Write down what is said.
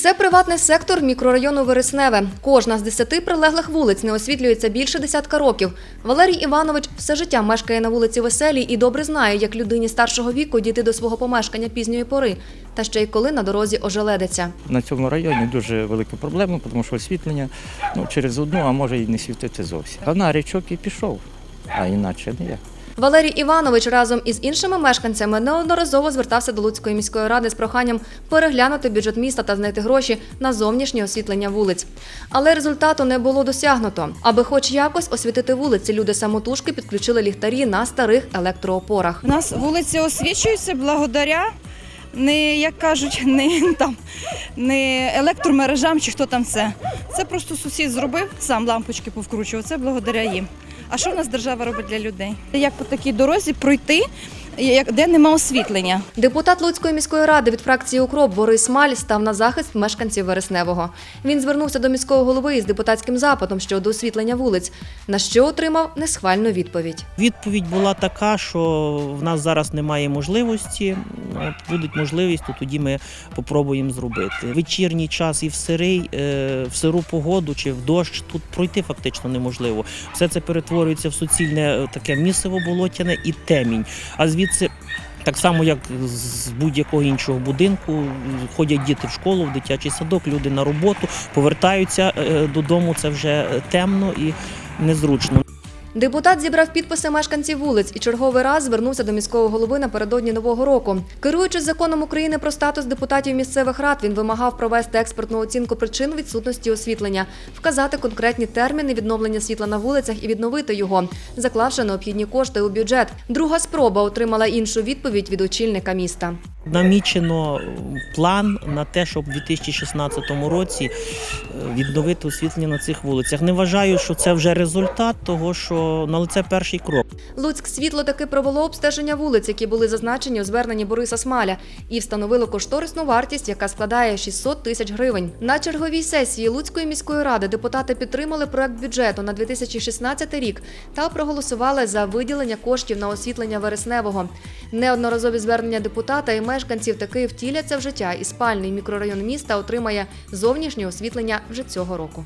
Це приватний сектор мікрорайону Вересневе. Кожна з десяти прилеглих вулиць не освітлюється більше десятка років. Валерій Іванович все життя мешкає на вулиці Веселій і добре знає, як людині старшого віку дійти до свого помешкання пізньої пори, та ще й коли на дорозі ожеледиться. На цьому районі дуже велика проблема, тому що освітлення ну, через одну, а може і не світити зовсім. Фонаричок і пішов, а іначе не як. Валерій Іванович разом із іншими мешканцями неодноразово звертався до Луцької міської ради з проханням переглянути бюджет міста та знайти гроші на зовнішнє освітлення вулиць. Але результату не було досягнуто. Аби хоч якось освітити вулиці, люди самотужки підключили ліхтарі на старих електроопорах. У нас вулиці освічуються благодаря не, як кажуть, не там не електромережам чи хто там це. Це просто сусід зробив, сам лампочки повкручував. Це благодаря їм. А що в нас держава робить для людей? Як по такій дорозі пройти, де нема освітлення? Депутат Луцької міської ради від фракції Укроп Борис Маль став на захист мешканців Вересневого. Він звернувся до міського голови із депутатським запитом щодо освітлення вулиць, на що отримав несхвальну відповідь. Відповідь була така, що в нас зараз немає можливості. Буде можливість, то тоді ми попробуємо зробити. Вечірній час і в сирий, е, в сиру погоду чи в дощ тут пройти фактично неможливо. Все це перетворюється в суцільне е, таке місиво болотяне і темінь. А звідси. Так само, як з будь-якого іншого будинку, ходять діти в школу, в дитячий садок, люди на роботу, повертаються е, додому. Це вже темно і незручно. Депутат зібрав підписи мешканців вулиць і черговий раз звернувся до міського голови напередодні нового року. Керуючись законом України про статус депутатів місцевих рад, він вимагав провести експертну оцінку причин відсутності освітлення, вказати конкретні терміни відновлення світла на вулицях і відновити його, заклавши необхідні кошти у бюджет. Друга спроба отримала іншу відповідь від очільника міста. Намічено план на те, щоб у 2016 році е, відновити освітлення на цих вулицях. Не вважаю, що це вже результат того, що ну, але це перший крок. Луцьк світло таки провело обстеження вулиць, які були зазначені у зверненні Бориса Смаля, і встановило кошторисну вартість, яка складає 600 тисяч гривень. На черговій сесії Луцької міської ради депутати підтримали проект бюджету на 2016 рік та проголосували за виділення коштів на освітлення вересневого. Неодноразові звернення депутата і мешканців таки втіляться в життя, і спальний мікрорайон міста отримає зовнішнє освітлення вже цього року.